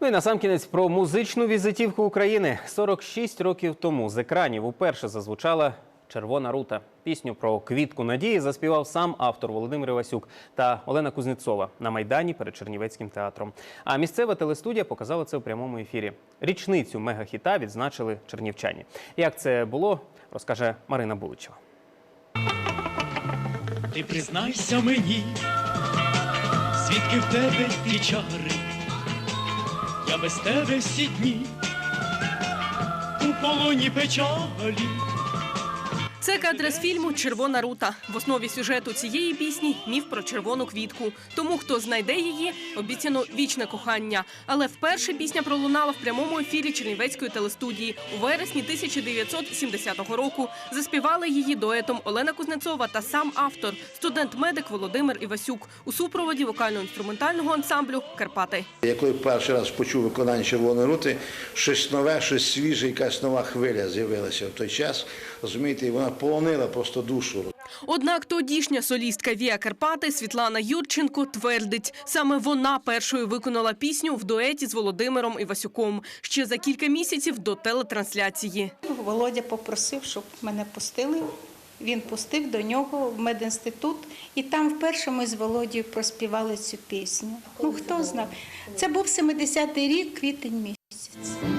Ну і насамкінець про музичну візитівку України. 46 років тому з екранів уперше зазвучала Червона рута. Пісню про квітку надії заспівав сам автор Володимир Івасюк та Олена Кузнєцова на майдані перед Чернівецьким театром. А місцева телестудія показала це у прямому ефірі. Річницю мегахіта відзначили чернівчані. Як це було, розкаже Марина Буличева. Ти признайся мені, звідки в тебе ті чари, я без тебе всі дні у полоні печалі. Це кадри з фільму Червона рута. В основі сюжету цієї пісні міф про червону квітку. Тому хто знайде її, обіцяно вічне кохання. Але вперше пісня пролунала в прямому ефірі Чернівецької телестудії у вересні 1970 року. Заспівали її дуетом Олена Кузнецова та сам автор, студент-медик Володимир Івасюк у супроводі вокально-інструментального ансамблю Карпати. Я коли перший раз почув виконання червоної рути, щось нове, щось свіже, якась нова хвиля з'явилася в той час. Розумієте, і вона полонила просто душу. Однак тодішня солістка Віа Карпати Світлана Юрченко твердить, саме вона першою виконала пісню в дуеті з Володимиром Івасюком ще за кілька місяців до телетрансляції. Володя попросив, щоб мене пустили. Він пустив до нього в медінститут, і там вперше ми з Володією проспівали цю пісню. Ну хто знав? Це був 70-й рік, квітень місяць.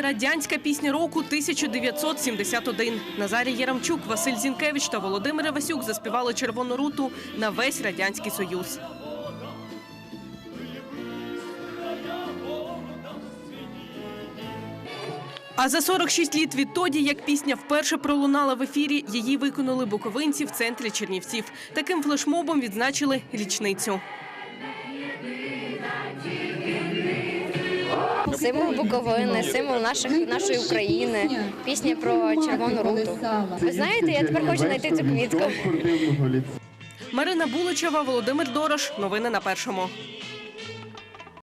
Радянська пісня року 1971. Назарій Ярамчук, Василь Зінкевич та Володимир Івасюк заспівали червону руту на весь радянський союз. А за 46 літ відтоді, як пісня вперше пролунала в ефірі, її виконали буковинці в центрі Чернівців. Таким флешмобом відзначили річницю. Символ Буковини, символ наших, нашої України, пісня про червону руту. Ви знаєте, я тепер хочу знайти цю квітку. Марина Буличева, Володимир Дорош. Новини на першому.